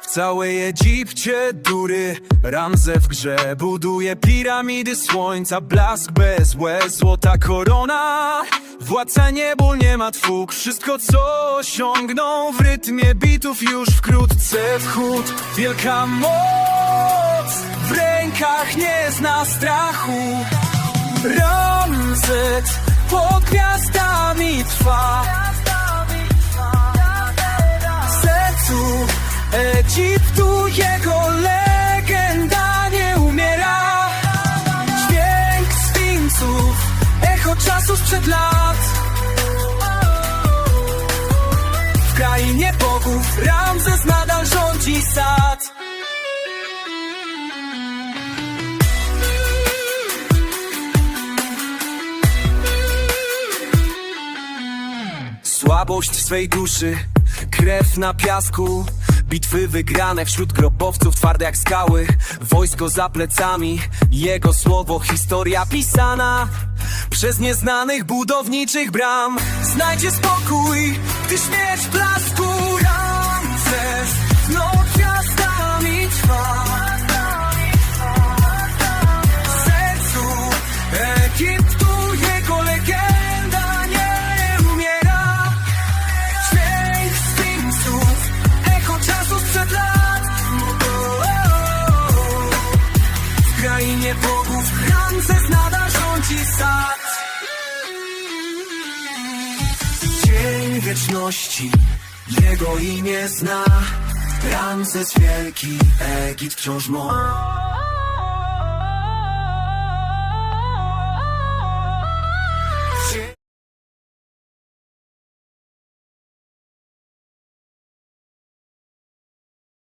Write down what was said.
W całej Egipcie dury, Ramze w grze Buduje piramidy słońca, blask bez łez Złota korona, władca nieból nie ma twóg Wszystko co osiągną w rytmie bitów Już wkrótce wchód, wielka moc W rękach nie zna strachu. Ramzes pod gwiazdami trwa Egiptu jego legenda nie umiera. Dźwięk sfinksów, echo czasu sprzed lat. W krainie bogów Ramzes nadal rządzi sad. Słabość swej duszy, krew na piasku Bitwy wygrane wśród grobowców twarde jak skały. Wojsko za plecami, jego słowo historia pisana. Przez nieznanych budowniczych bram. Znajdzie spokój, gdy śmierć w blasku Ramzes znów gwiazdami trwa. W sercu krainie bogów Ramzes nadal rządzi sad. Cień wieczności, jego imię zna. Ramzes wielki, Egipt wciąż ma